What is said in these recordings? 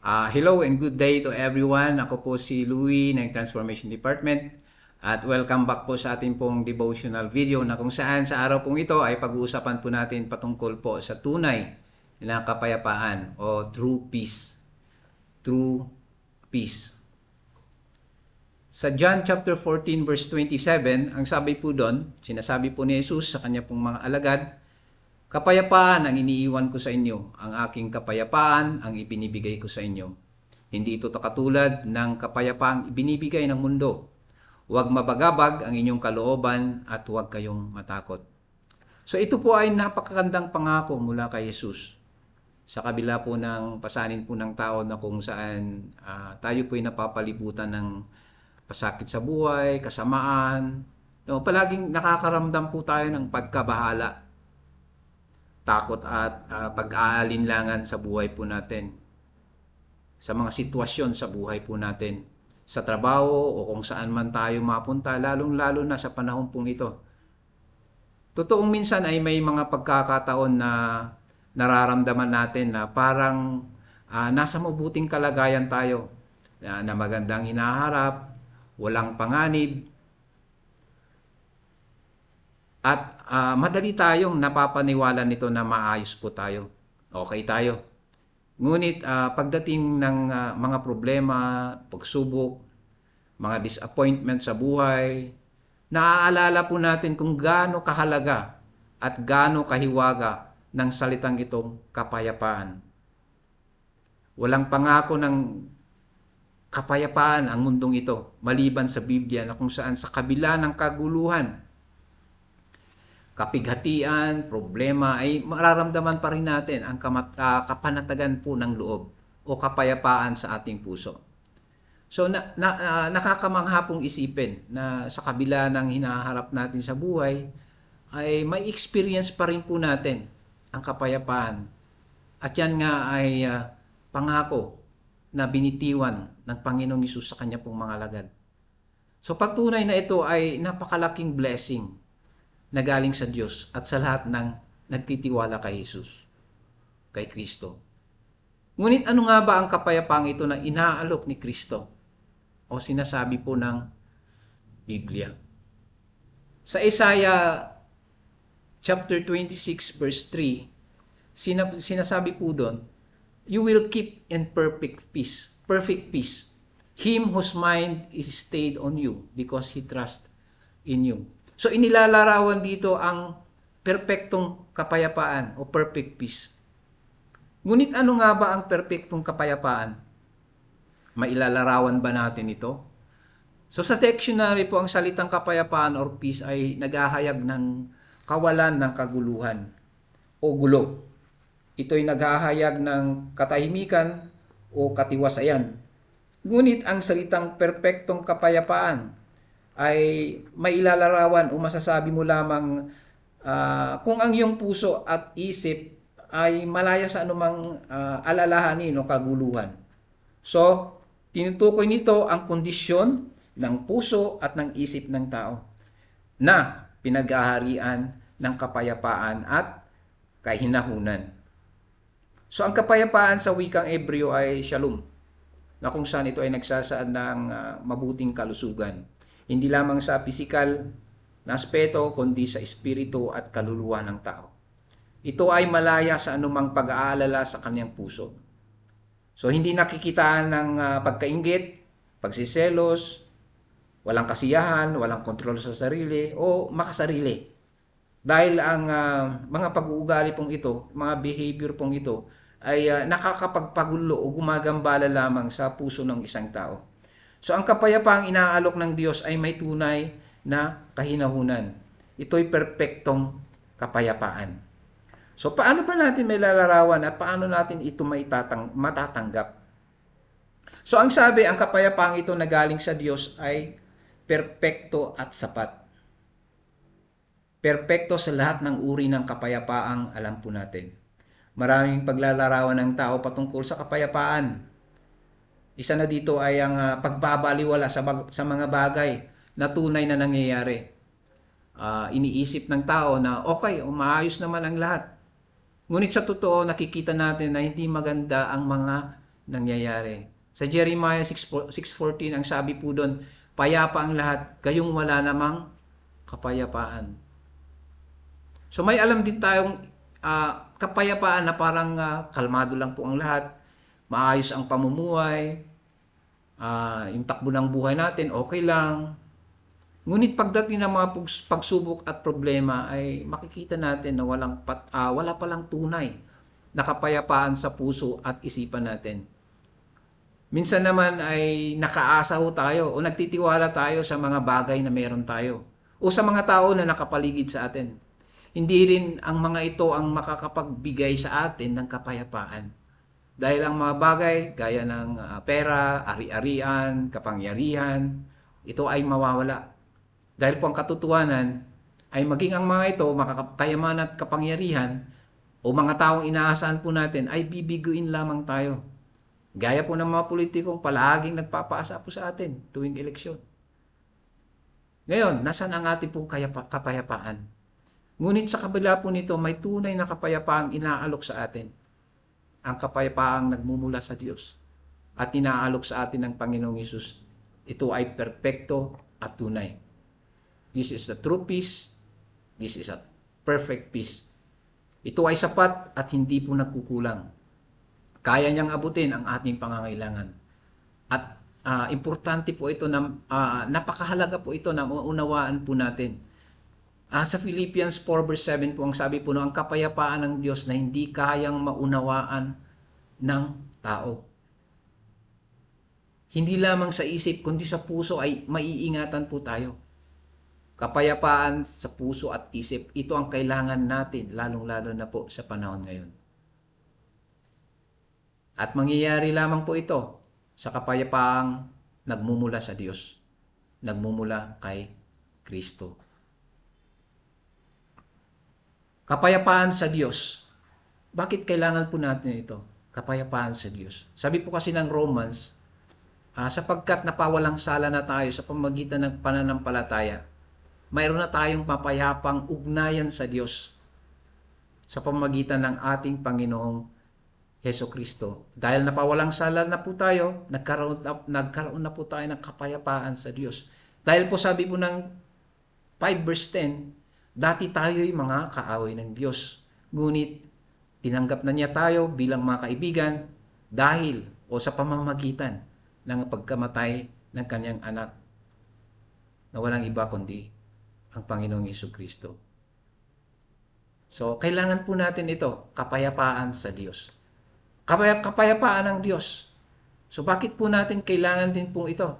Ah, hello and good day to everyone. Ako po si Louie ng Transformation Department at welcome back po sa ating pong devotional video na kung saan sa araw pong ito ay pag-uusapan po natin patungkol po sa tunay na kapayapaan o true peace. True peace. Sa John chapter 14 verse 27, ang sabi po doon, sinasabi po ni Jesus sa kanya pong mga alagad, Kapayapaan ang iniiwan ko sa inyo, ang aking kapayapaan ang ibinibigay ko sa inyo. Hindi ito katulad ng kapayapaang ibinibigay ng mundo. Huwag mabagabag ang inyong kalooban at huwag kayong matakot. So ito po ay napakagandang pangako mula kay Jesus. Sa kabila po ng pasanin po ng tao na kung saan ah, tayo po ay napapalibutan ng pasakit sa buhay, kasamaan. No, palaging nakakaramdam po tayo ng pagkabahala takot at ah, pag-aalinlangan sa buhay po natin. Sa mga sitwasyon sa buhay po natin. Sa trabaho o kung saan man tayo mapunta, lalong-lalo na sa panahon pong ito. Totoong minsan ay may mga pagkakataon na nararamdaman natin na parang ah, nasa mabuting kalagayan tayo. Na, na magandang hinaharap, walang panganib, at ah, madali tayong napapaniwala nito na maayos po tayo. Okay tayo. Ngunit ah, pagdating ng ah, mga problema, pagsubok, mga disappointment sa buhay, naaalala po natin kung gaano kahalaga at gaano kahiwaga ng salitang itong kapayapaan. Walang pangako ng kapayapaan ang mundong ito maliban sa Biblia na kung saan sa kabila ng kaguluhan kapighatian, problema, ay mararamdaman pa rin natin ang kamat, ah, kapanatagan po ng loob o kapayapaan sa ating puso. So na, na, ah, nakakamangha pong isipin na sa kabila ng hinaharap natin sa buhay, ay may experience pa rin po natin ang kapayapaan. At yan nga ay ah, pangako na binitiwan ng Panginoong Isus sa kanya pong mga lagad. So patunay na ito ay napakalaking blessing na galing sa Diyos at sa lahat ng nagtitiwala kay Jesus, kay Kristo. Ngunit ano nga ba ang kapayapaang ito na inaalok ni Kristo o sinasabi po ng Biblia? Sa Isaiah chapter 26 verse 3, sinab- sinasabi po doon, You will keep in perfect peace, perfect peace, him whose mind is stayed on you because he trusts in you. So inilalarawan dito ang perpektong kapayapaan o perfect peace. Ngunit ano nga ba ang perpektong kapayapaan? Mailalarawan ba natin ito? So sa dictionary po ang salitang kapayapaan or peace ay naghahayag ng kawalan ng kaguluhan o gulo. Ito ay naghahayag ng katahimikan o katiwasayan. Ngunit ang salitang perpektong kapayapaan ay mailalarawan o masasabi mo lamang ah, kung ang iyong puso at isip ay malaya sa anumang ah, alalahanin o kaguluhan. So, tinutukoy nito ang kondisyon ng puso at ng isip ng tao na pinag-aharian ng kapayapaan at kahinahunan. So, ang kapayapaan sa wikang Ebreo ay shalom, na kung saan ito ay nagsasaad ng ah, mabuting kalusugan hindi lamang sa pisikal na aspeto kundi sa espiritu at kaluluwa ng tao. Ito ay malaya sa anumang pag-aalala sa kanyang puso. So hindi nakikita ng uh, pagkaingit, pagsiselos, walang kasiyahan, walang kontrol sa sarili o makasarili. Dahil ang uh, mga pag-uugali pong ito, mga behavior pong ito ay uh, nakakapagpagulo o gumagambala lamang sa puso ng isang tao. So ang kapayapaang inaalok ng Diyos ay may tunay na kahinahunan. Ito'y perpektong kapayapaan. So paano pa natin may lalarawan at paano natin ito maitatang, matatanggap? So ang sabi, ang kapayapaang ito na galing sa Diyos ay perpekto at sapat. Perpekto sa lahat ng uri ng kapayapaang alam po natin. Maraming paglalarawan ng tao patungkol sa kapayapaan. Isa na dito ay ang uh, pagbabaliwala sa, bag- sa mga bagay na tunay na nangyayari. Uh, iniisip ng tao na okay, umaayos naman ang lahat. Ngunit sa totoo, nakikita natin na hindi maganda ang mga nangyayari. Sa Jeremiah 6 6:14 ang sabi po doon, payapa ang lahat, kayong wala namang kapayapaan. So may alam din tayong ah, kapayapaan na parang ah, kalmado lang po ang lahat, maayos ang pamumuhay, ah, yung takbo ng buhay natin okay lang. Ngunit pagdating ng mga pagsubok at problema ay makikita natin na walang pat, ah, wala palang tunay na kapayapaan sa puso at isipan natin. Minsan naman ay nakaasa ho tayo o nagtitiwala tayo sa mga bagay na meron tayo o sa mga tao na nakapaligid sa atin. Hindi rin ang mga ito ang makakapagbigay sa atin ng kapayapaan. Dahil ang mga bagay gaya ng ah, pera, ari-arian, kapangyarihan, ito ay mawawala. Dahil po ang katotohanan ay maging ang mga ito, makakayamanan at kapangyarihan o mga taong inaasahan po natin ay bibiguin lamang tayo. Gaya po ng mga politikong palaging nagpapaasa po sa atin tuwing eleksyon. Ngayon, nasan ang ating pong kapayapaan? Ngunit sa kabila po nito, may tunay na kapayapaang inaalok sa atin. Ang kapayapaang nagmumula sa Diyos at inaalok sa atin ng Panginoong Yesus. Ito ay perpekto at tunay. This is the true peace. This is a perfect peace. Ito ay sapat at hindi po nagkukulang kaya niyang abutin ang ating pangangailangan. At ah, importante po ito na ah, napakahalaga po ito na maunawaan po natin. Ah, sa Philippians 4 verse 7 po ang sabi po no, ang kapayapaan ng Diyos na hindi kayang maunawaan ng tao. Hindi lamang sa isip kundi sa puso ay maiingatan po tayo. Kapayapaan sa puso at isip, ito ang kailangan natin lalong-lalo na po sa panahon ngayon. At mangyayari lamang po ito sa kapayapaang nagmumula sa Diyos. Nagmumula kay Kristo. Kapayapaan sa Diyos. Bakit kailangan po natin ito? Kapayapaan sa Diyos. Sabi po kasi ng Romans, ah, sapagkat napawalang sala na tayo sa pamagitan ng pananampalataya, mayroon na tayong mapayapang ugnayan sa Diyos sa pamagitan ng ating Panginoong Heso Kristo. Dahil napawalang sala na po tayo, nagkaroon na, nagkaroon na po tayo ng kapayapaan sa Diyos. Dahil po sabi po ng 5 verse 10, dati tayo'y mga kaaway ng Diyos. Ngunit tinanggap na niya tayo bilang mga kaibigan dahil o sa pamamagitan ng pagkamatay ng kanyang anak na walang iba kundi ang Panginoong Yesu Kristo. So, kailangan po natin ito, kapayapaan sa Diyos. Kapay- kapayapaan ng Diyos. So bakit po natin kailangan din pong ito?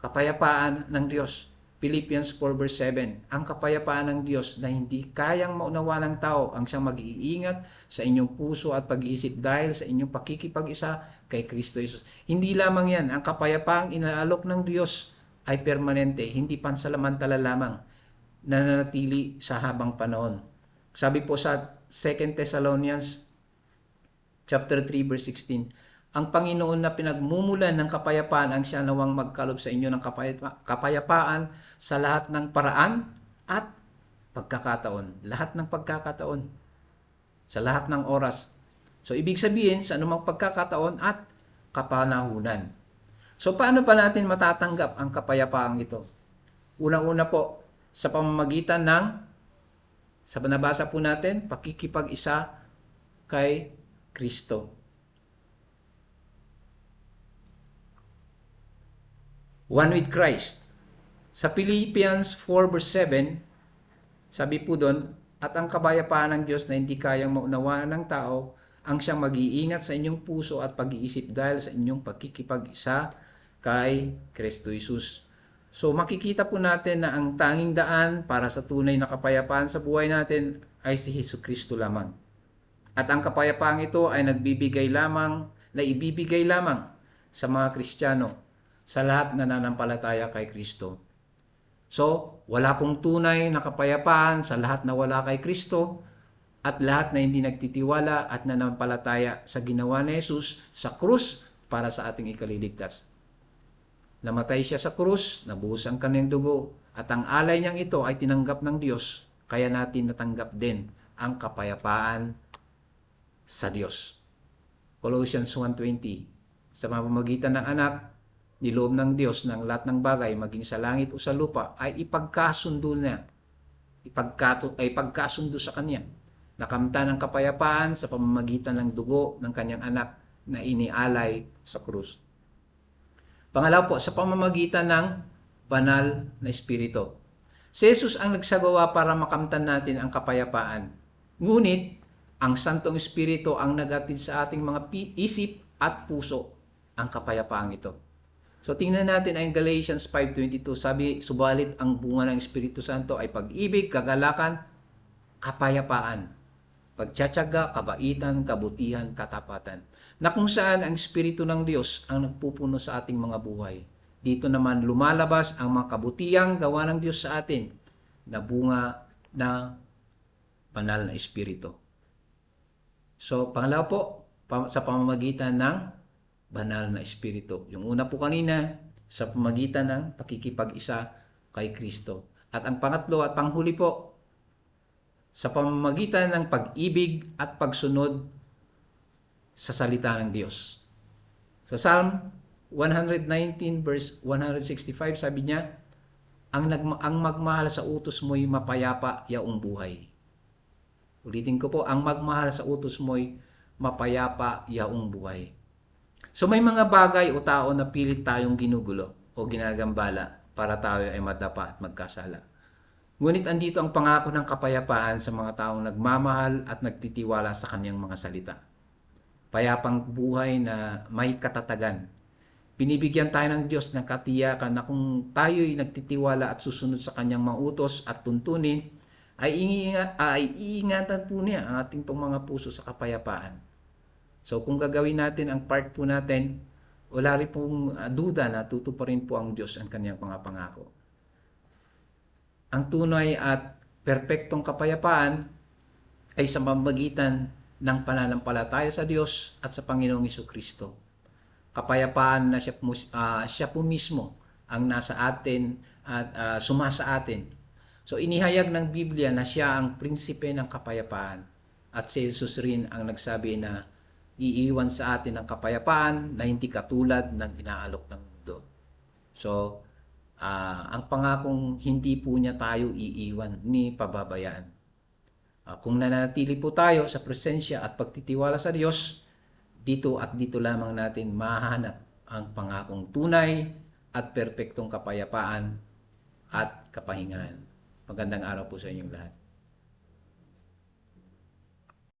Kapayapaan ng Diyos. Philippians 4 verse 7. Ang kapayapaan ng Diyos na hindi kayang maunawa ng tao ang siyang mag-iingat sa inyong puso at pag-iisip dahil sa inyong pakikipag-isa kay Kristo Jesus. Hindi lamang yan. Ang kapayapaang inaalok ng Diyos ay permanente, hindi pansalamantala lamang nananatili sa habang panahon. Sabi po sa 2 Thessalonians chapter 3 verse 16 ang Panginoon na pinagmumulan ng kapayapaan ang siya nawang magkalob sa inyo ng kapayapa- kapayapaan sa lahat ng paraan at pagkakataon. Lahat ng pagkakataon. Sa lahat ng oras. So, ibig sabihin, sa anumang pagkakataon at kapanahunan. So, paano pa natin matatanggap ang kapayapaang ito? Unang-una po, sa pamamagitan ng, sa banabasa po natin, pakikipag-isa kay Kristo. One with Christ. Sa Philippians 4 verse 7, sabi po doon, at ang kabayapaan ng Diyos na hindi kayang maunawaan ng tao, ang siyang mag-iingat sa inyong puso at pag-iisip dahil sa inyong pagkikipag-isa kay Kristo Jesus. So makikita po natin na ang tanging daan para sa tunay na kapayapaan sa buhay natin ay si Hesus Kristo lamang. At ang kapayapaang ito ay nagbibigay lamang, na ibibigay lamang sa mga Kristiyano sa lahat na nanampalataya kay Kristo. So, wala pong tunay na kapayapaan sa lahat na wala kay Kristo at lahat na hindi nagtitiwala at nanampalataya sa ginawa ni Jesus sa krus para sa ating ikaliligtas. Namatay siya sa krus, nabuhos ang kanyang dugo, at ang alay niyang ito ay tinanggap ng Diyos, kaya natin natanggap din ang kapayapaan sa Diyos. Colossians 1.20 Sa pamamagitan ng anak, niloob ng Diyos ng lahat ng bagay, maging sa langit o sa lupa, ay ipagkasundo niya. Ipagkato, ay ipagkasundo sa Kanya. Nakamta ng kapayapaan sa pamamagitan ng dugo ng Kanyang anak na inialay sa krus. Pangalawa po, sa pamamagitan ng banal na espiritu. Si Jesus ang nagsagawa para makamtan natin ang kapayapaan. Ngunit, ang Santong Espiritu ang nagatid sa ating mga isip at puso ang kapayapaang ito. So tingnan natin ang Galatians 5.22. Sabi, subalit ang bunga ng Espiritu Santo ay pag-ibig, kagalakan, kapayapaan, pagtsatsaga, kabaitan, kabutihan, katapatan. Na kung saan ang Espiritu ng Diyos ang nagpupuno sa ating mga buhay. Dito naman lumalabas ang mga kabutihang gawa ng Diyos sa atin na bunga ng banal na Espiritu. So, pangalawa po, sa pamamagitan ng banal na Espiritu. Yung una po kanina, sa pamamagitan ng pakikipag-isa kay Kristo. At ang pangatlo at panghuli po, sa pamamagitan ng pag-ibig at pagsunod sa salita ng Diyos. Sa Psalm 119 verse 165 sabi niya, ang, nagma- ang magmahal sa utos mo'y mapayapa yaong buhay. Ulitin ko po, ang magmahal sa utos mo'y mapayapa yaong buhay. So may mga bagay o tao na pilit tayong ginugulo o ginagambala para tayo ay madapa at magkasala. Ngunit andito ang pangako ng kapayapaan sa mga taong nagmamahal at nagtitiwala sa kanyang mga salita. Payapang buhay na may katatagan. Binibigyan tayo ng Diyos ng katiyakan na kung tayo'y nagtitiwala at susunod sa kanyang mga utos at tuntunin, ay, iingat, ay iingatan po niya ang ating mga puso sa kapayapaan. So kung gagawin natin ang part po natin, wala rin pong ah, duda na tutuparin po ang Diyos ang kanyang mga pangako. Ang tunay at perpektong kapayapaan ay sa mamagitan ng pananampalataya sa Diyos at sa Panginoong Iso Kristo. Kapayapaan na siya, ah, siya po mismo ang nasa atin at ah, sumasa atin. So inihayag ng Biblia na siya ang prinsipe ng kapayapaan. At si Jesus rin ang nagsabi na iiwan sa atin ang kapayapaan na hindi katulad ng inaalok ng mundo. So, ah, ang pangakong hindi po niya tayo iiwan ni pababayaan. Ah, kung nananatili po tayo sa presensya at pagtitiwala sa Diyos, dito at dito lamang natin mahanap ang pangakong tunay at perpektong kapayapaan at kapahingahan. Magandang araw po sa inyong lahat.